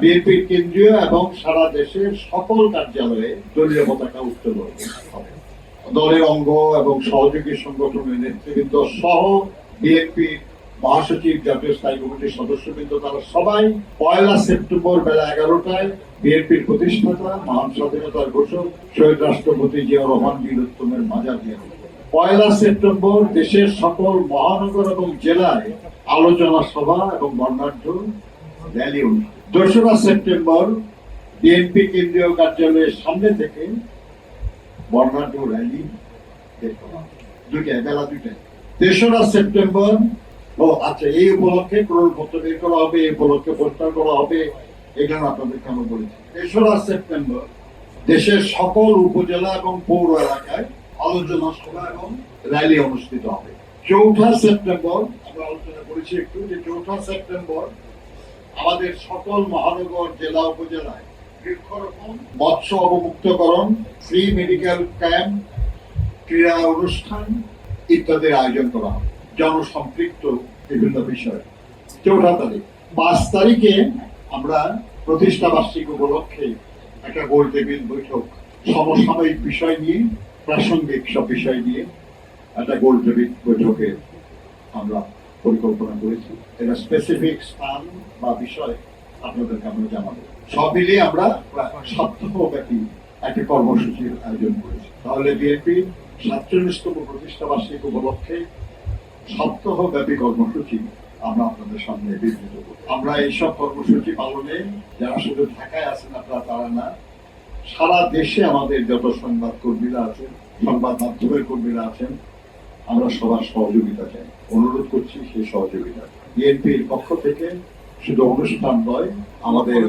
বিএনপির কেন্দ্রীয় এবং সারা দেশের সকল কার্যালয়ে দলীয় পতাকা উত্তোলন হবে। দলের অঙ্গ এবং সহযোগী সংগঠনের নেতৃবৃন্দ সহ বিএনপির মহাসচিব জাতীয় স্থায়ী কমিটির সদস্যবৃন্দ, তারা সবাই পয়লা সেপ্টেম্বর বেলা এগারোটায় বিএনপির প্রতিষ্ঠাতা, মহান স্বাধীনতার ঘোষক শহীদ রাষ্ট্রপতি জিয়া রহমান বীরোত্তমের মাজার দিয়ে পয়লা সেপ্টেম্বর দেশের সকল মহানগর এবং জেলায় আলোচনা সভা এবং বর্ণাঢ্য র্যালি অনুষ্ঠিত দোসরা সেপ্টেম্বর বিএনপি কেন্দ্রীয় কার্যালয়ের সামনে থেকে বর্ণাঢ্য র্যালি বের বেলা তেসরা সেপ্টেম্বর, ও আচ্ছা এই উপলক্ষে প্রণোপত্র বের করা হবে, এই উপলক্ষে পোস্টার করা হবে এখানে আপনাদেরকে আমি বলেছি। তেসরা সেপ্টেম্বর, দেশের সকল উপজেলা এবং পৌর এলাকায় আলোচনা সভা এবং র্যালি অনুষ্ঠিত হবে। চৌঠা সেপ্টেম্বর, আমরা আলোচনা করেছি একটু যে চৌঠা সেপ্টেম্বর আমাদের সকল মহানগর, জেলা উপজেলায় বৃক্ষরোপণ, মৎস্য অবমুক্তকরণ ফ্রি মেডিকেল ক্যাম্প ক্রীড়া অনুষ্ঠান ইত্যাদির আয়োজন করা জনসম্পৃক্ত বিভিন্ন বিষয়। চৌঠা তারিখ। পাঁচ তারিখে আমরা প্রতিষ্ঠা বার্ষিক উপলক্ষে একটা গোল টেবিল বৈঠক, সমসাময়িক বিষয় নিয়ে, প্রাসঙ্গিক সব বিষয় নিয়ে একটা গোল টেবিল বৈঠকের আমরা পরিকল্পনা করেছি। এটা স্পেসিফিক স্থান বা বিষয় আপনাদেরকে আমরা জানাব। সব মিলিয়ে আমরা প্রায় সপ্তাহব্যাপী একটা কর্মসূচির আয়োজন করেছি। তাহলে বিএনপি সাতচল্লিশতম প্রতিষ্ঠা বার্ষিক উপলক্ষে সপ্তাহব্যাপী কর্মসূচি আমরা আপনাদের সামনে বিবৃত করব। আমরা এইসব কর্মসূচি পালনে যারা শুধু ঢাকায় আছেন আপনারা, তারা না, সারা দেশে আমাদের যত সংবাদ কর্মীরা আছেন, সংবাদ মাধ্যমের কর্মীরা আছেন আমরা সবার সহযোগিতা চাই অনুরোধ করছি সেই সহযোগিতা বিএনপির পক্ষ থেকে শুধু অনুষ্ঠান নয়, আমাদের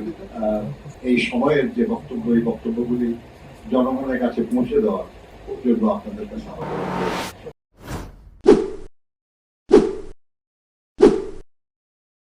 এই সময়ের যে বক্তব্য, এই বক্তব্যগুলি জনগণের কাছে পৌঁছে দেওয়ার জন্য আপনাদের কাছে আমাদের।